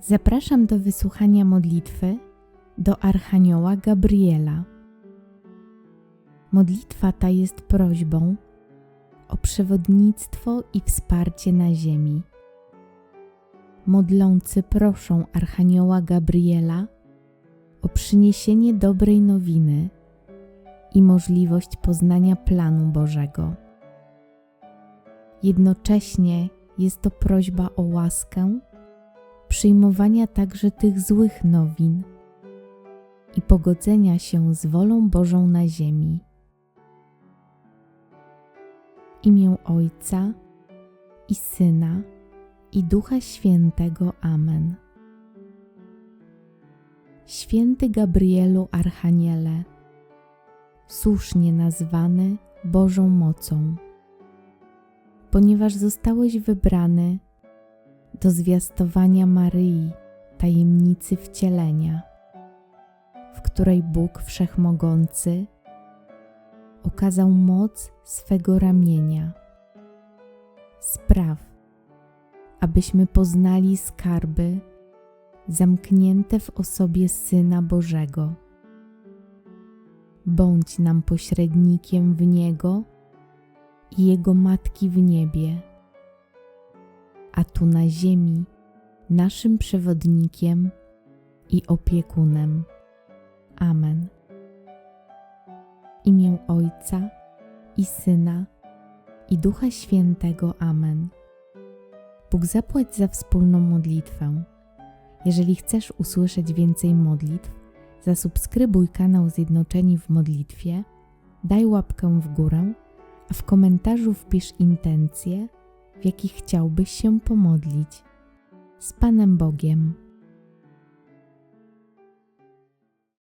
Zapraszam do wysłuchania modlitwy do Archanioła Gabriela. Modlitwa ta jest prośbą o przewodnictwo i wsparcie na ziemi. Modlący proszą Archanioła Gabriela o przyniesienie dobrej nowiny i możliwość poznania planu Bożego. Jednocześnie jest to prośba o łaskę przyjmowania także tych złych nowin i pogodzenia się z wolą Bożą na ziemi. W imię Ojca i Syna i Ducha Świętego. Amen. Święty Gabrielu Archaniele, słusznie nazwany Bożą mocą, ponieważ zostałeś wybrany do zwiastowania Maryi tajemnicy wcielenia, w której Bóg Wszechmogący okazał moc swego ramienia. Spraw, abyśmy poznali skarby zamknięte w osobie Syna Bożego. Bądź nam pośrednikiem w Niego i Jego Matki w niebie, tu na ziemi naszym przewodnikiem i opiekunem. Amen. W imię Ojca i Syna i Ducha Świętego. Amen. Bóg zapłać za wspólną modlitwę. Jeżeli chcesz usłyszeć więcej modlitw, zasubskrybuj kanał Zjednoczeni w modlitwie, daj łapkę w górę, a w komentarzu wpisz intencje, w jakich chciałbyś się pomodlić. Z Panem Bogiem.